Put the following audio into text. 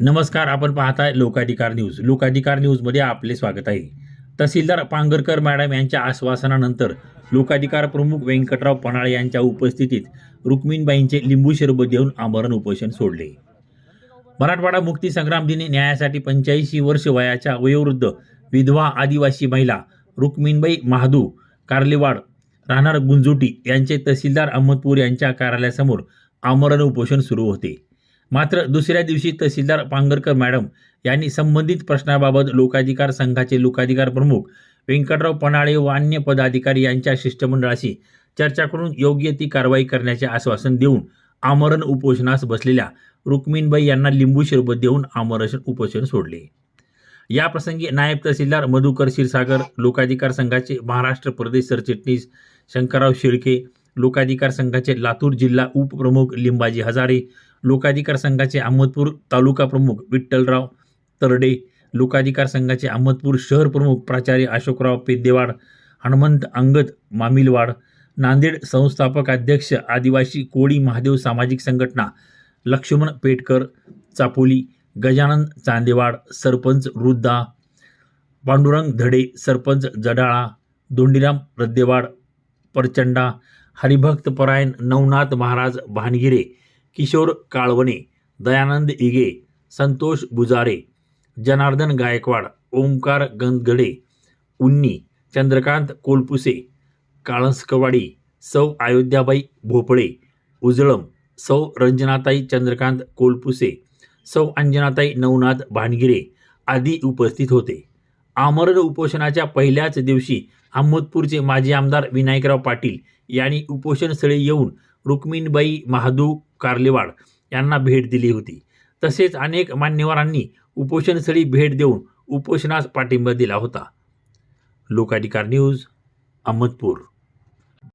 नमस्कार आपण पाहताय लोकाधिकार न्यूज. लोकाधिकार न्यूजमध्ये आपले स्वागत आहे. तहसीलदार पांगरकर मॅडम यांच्या आश्वासनानंतर लोकाधिकार प्रमुख व्यंकटराव पणाळे यांच्या उपस्थितीत रुक्मिणबाईंचे लिंबू शरबत देऊन आमरण उपोषण सोडले. मराठवाडा मुक्ती संग्राम दिनी न्यायासाठी पंच्याऐंशी वर्ष वयाच्या वयोवृद्ध विधवा आदिवासी महिला रुक्मिणबाई महादू कार्लेवाड राहणार गुंजोटी यांचे तहसीलदार अहमदपूर यांच्या कार्यालयासमोर आमरण उपोषण सुरू होते. मात्र दुसऱ्या दिवशी तहसीलदार पांगरकर मॅडम यांनी संबंधित प्रश्नाबाबत लोकाधिकार संघाचे लोकाधिकार प्रमुख व्यंकटराव पणाळे व अन्य पदाधिकारी यांच्या शिष्टमंडळाशी चर्चा करून योग्य ती कारवाई करण्याचे आश्वासन देऊन आमरण उपोषणास बसलेल्या रुक्मिणबाई यांना लिंबू शरबत देऊन आमरण उपोषण सोडले. या प्रसंगी नायब तहसीलदार मधुकर क्षीरसागर लोकाधिकार संघाचे महाराष्ट्र प्रदेश सरचिटणीस शंकरराव शिळके लोकाधिकार संघाचे लातूर जिल्हा उपप्रमुख लिंबाजी हजारे लोकाधिकार संघाचे अहमदपूर तालुका प्रमुख विठ्ठलराव तरडे लोकाधिकार संघाचे अहमदपूर शहर प्रमुख प्राचार्य अशोकराव पेद्देवाड हनुमंत अंगद मामिलवाड नांदेड संस्थापक अध्यक्ष आदिवासी कोळी महादेव सामाजिक संघटना लक्ष्मण पेटकर चापोली गजानन चांदेवाड सरपंच वृद्धा पांडुरंग धडे सरपंच जडाळा दोंडीराम रद्देवाड परचंडा हरिभक्त परायण नवनाथ महाराज भानगिरे किशोर काळवणे दयानंद इगे संतोष बुजारे जनार्दन गायकवाड ओंकार गंधगडे उन्नी चंद्रकांत कोलपुसे काळंसकवाडी सौ अयोध्याबाई भोपळे उजळम सौ रंजनाताई चंद्रकांत कोलपुसे सौ अंजनाताई नवनाथ भानगिरे आदी उपस्थित होते. आमरण उपोषणाच्या पहिल्याच दिवशी अहमदपूरचे माजी आमदार विनायकराव पाटील यांनी उपोषणस्थळी येऊन रुक्मिणबाई महादू कार्लेवाड यांना भेट दिली होती. तसेच अनेक मान्यवरांनी उपोषणस्थळी भेट देऊन उपोषणास पाठिंबा दिला होता. लोकाधिकार न्यूज अहमदपूर.